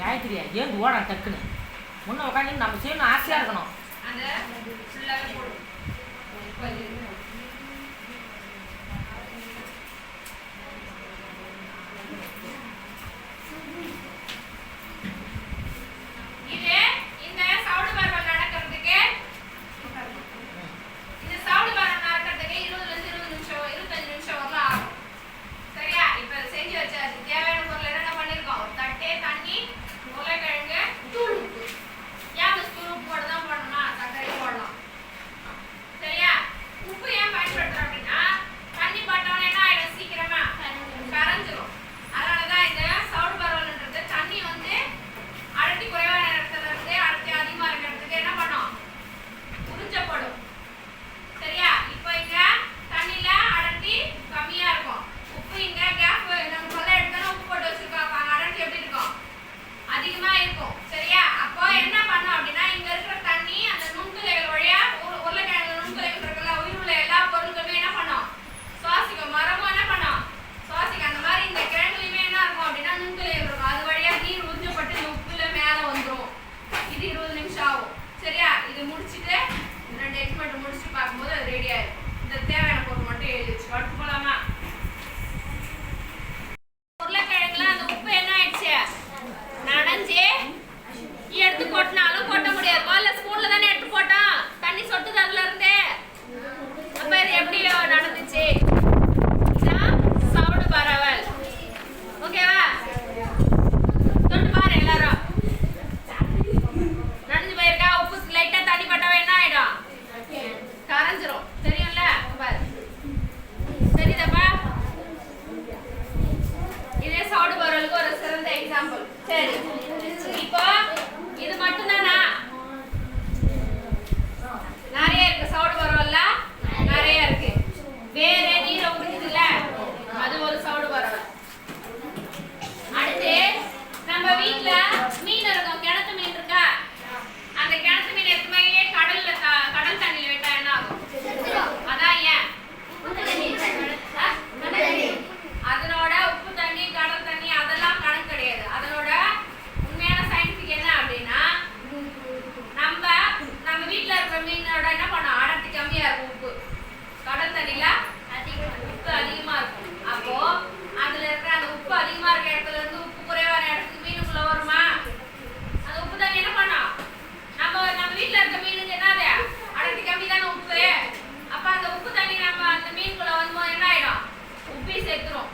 காயத்ரியா ஏன் ஓடா டக்குன்னு. முன்னே உட்காந்து நம்ம செய்யணும் ஆசையாக இருக்கணும். இருக்கும். சரியா? அப்போ என்ன பண்ணும் அப்படின்னா இங்க இருக்கிற தண்ணி அந்த நுண்துளைகள் வழியா உருளைக்கிழங்கு நுண்துளைகள் இருக்கல உயிருள்ள எல்லா பொருட்களுமே என்ன பண்ணும்? சுவாசிக்கும். மரமும் என்ன பண்ணும்? சுவாசிக்கும். அந்த மாதிரி இந்த கிழங்குலையுமே என்ன இருக்கும் அப்படின்னா நுண்துளைகள் இருக்கும். அது வழியா நீர் உறிஞ்சப்பட்டு இந்த உப்புல மேல வந்துடும் இது இருபது நிமிஷம் ஆகும். சரியா? இது முடிச்சுட்டு ரெண்டு எக்ஸ்பெரிமெண்ட் முடிச்சுட்டு பார்க்கும்போது அது ரெடி ரெடியாயிரும் இந்த தேவையான பொருள் மட்டும் எழுதி வச்சு போலாமா? எக்ஸாம்பிள் சரி இப்போ எடுத்துரும்.